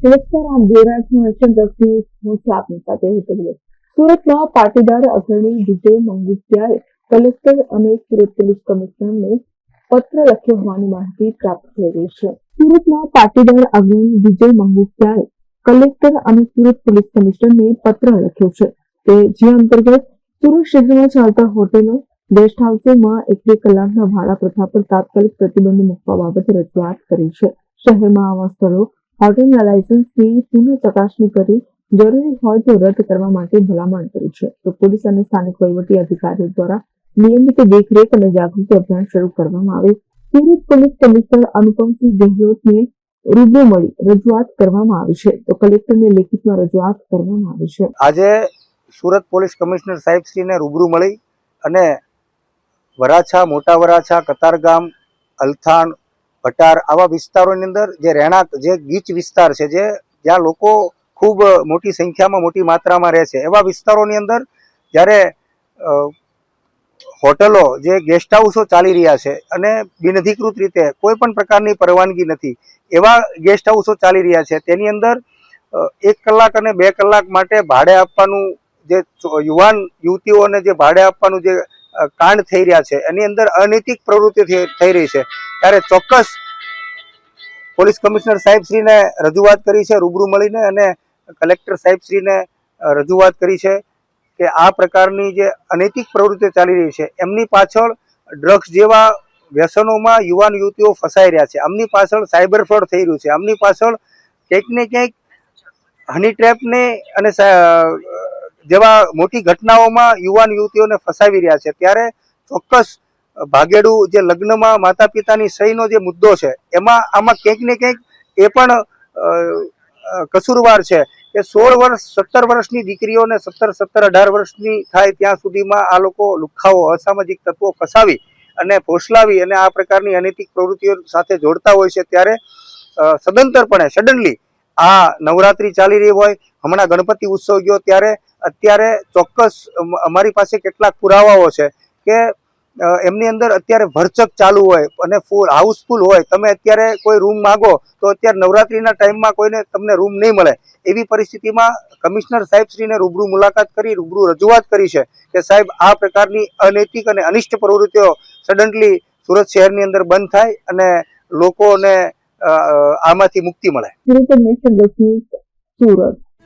નમસ્કાર આપ જોઈ રહ્યા છો હું આપની સાથે હેતલ. સુરતમાં પાટીદાર અગ્રણી વિજય મંગુસિયાએ કલેક્ટર અને સુરત પોલીસ કમિશનરને પત્ર લખ્યો હોવાની માહિતી પ્રાપ્ત થઈ રહી છે સુરતમાં પાટીદાર અગ્રણી વિજય મંગુસિયાએ કલેક્ટર અને સુરત પોલીસ કમિશનરને પત્ર લખ્યો છે તે જે અંતર્ગત સુરત શહેરમાં ચાલતા હોટેલો, ગેસ્ટ હાઉસોમાં એક કલાકના ભાડા પ્રથા પર તાત્કાલિક પ્રતિબંધ મૂકવા બાબતે રજૂઆત કરી છે શહેરમાં આવા સ્થળો હોટેલના લાયસન્સની પુનઃ ચકાસણી કરી જરૂરી હોય તો રદ કરવા માટે ભલામણ કરી છે. તો પોલીસ અને સ્થાનિક વહીવટી અધિકારીઓ દ્વારા નિયમિત દેખરેખ અને જાગૃતિ અભિયાન શરૂ કરવામાં આવે. સુરત પોલીસ કમિશનર અનુપમસિંહ ગેહલોતને રૂબરૂ મળી રજૂઆત કરવામાં આવી છે. તો કલેક્ટરને લેખિતમાં રજૂઆત કરવામાં આવી છે. આજે સુરત પોલીસ કમિશનર સાહેબશ્રીને રૂબરૂ મળી અને વરાછા, મોટા વરાછા, કતારગામ, અલથાણ ભટાર આવા વિસ્તારોની અંદર જે રહેણાંક, જે ગીચ વિસ્તાર છે, જે જ્યાં લોકો ખૂબ મોટી સંખ્યામાં, મોટી માત્રામાં રહે છે, એવા વિસ્તારોની અંદર જ્યારે હોટલો, જે ગેસ્ટ હાઉસો ચાલી રહ્યા છે અને બિનઅધિકૃત રીતે કોઈ પણ પ્રકારની પરવાનગી નથી, એવા ગેસ્ટ હાઉસો ચાલી રહ્યા છે, તેની અંદર એક કલાક અને બે કલાક માટે ભાડે આપવાનું જે યુવાન યુવતીઓને જે ભાડે આપવાનું જે કાંડ થઈ રહ્યા છે. એની અંદર અનૈતિક પ્રવૃત્તિ થઈ રહી છે. ત્યારે ચોક્કસ પોલીસ કમિશનર સાહેબશ્રીને રજૂઆત કરી છે, રૂબરૂ મળીને અને કલેક્ટર સાહેબશ્રીને રજૂઆત કરી છે કે આ પ્રકારની જે અનૈતિક પ્રવૃત્તિ ચાલી રહી છે, એમની પાછળ ડ્રગ્સ જેવા વ્યસનોમાં યુવાન યુવતીઓ ફસાઈ રહ્યા છે. આમની પાછળ સાયબર ફ્રોડ થઈ રહ્યું છે. આમની પાછળ ક્યાંક ને ક્યાંક હની ટ્રેપને અને જેવા મોટી ઘટનાઓમાં યુવાન યુવતીઓને ફસાવી રહ્યા છે. ત્યારે ચોક્કસ ભાગેડું જે લગ્નમાં માતા પિતાની સહીનો જે મુદ્દો છે, એમાં આમાં ક્યાંક ને ક્યાંક એ પણ કસૂરવાર છે કે સોળ વર્ષ, સત્તર વર્ષની દીકરીઓને સત્તર સત્તર, અઢાર વર્ષની થાય ત્યાં સુધીમાં આ લોકો લુખાઓ, અસામાજિક તત્વો ફસાવી અને ફોસલાવી અને આ પ્રકારની અનૈતિક પ્રવૃત્તિઓ સાથે જોડતા હોય છે. ત્યારે સદંતરપણે સડનલી આ નવરાત્રી ચાલી રહી હોય, હમણાં ગણપતિ ઉત્સવ ગયો ત્યારે અત્યારે ચોક્કસ અમારી પાસે કેટલાક પુરાવાઓ છે કે એમની અંદર અત્યારે ભરચક ચાલુ હોય અને ફૂલ હાઉસફુલ હોય. તમે અત્યારે કોઈ રૂમ માગો તો અત્યારે નવરાત્રીના ટાઈમમાં કોઈને તમને રૂમ નહીં મળે. એવી પરિસ્થિતિમાં કમિશનર સાહેબશ્રીને રૂબરૂ મુલાકાત કરી, રૂબરૂ રજૂઆત કરી છે કે સાહેબ, આ પ્રકારની અનૈતિક અને અનિષ્ટ પ્રવૃત્તિઓ સડનલી સુરત શહેરની અંદર બંધ થાય અને લોકોને આમાંથી મુક્તિ મળે. સુરત.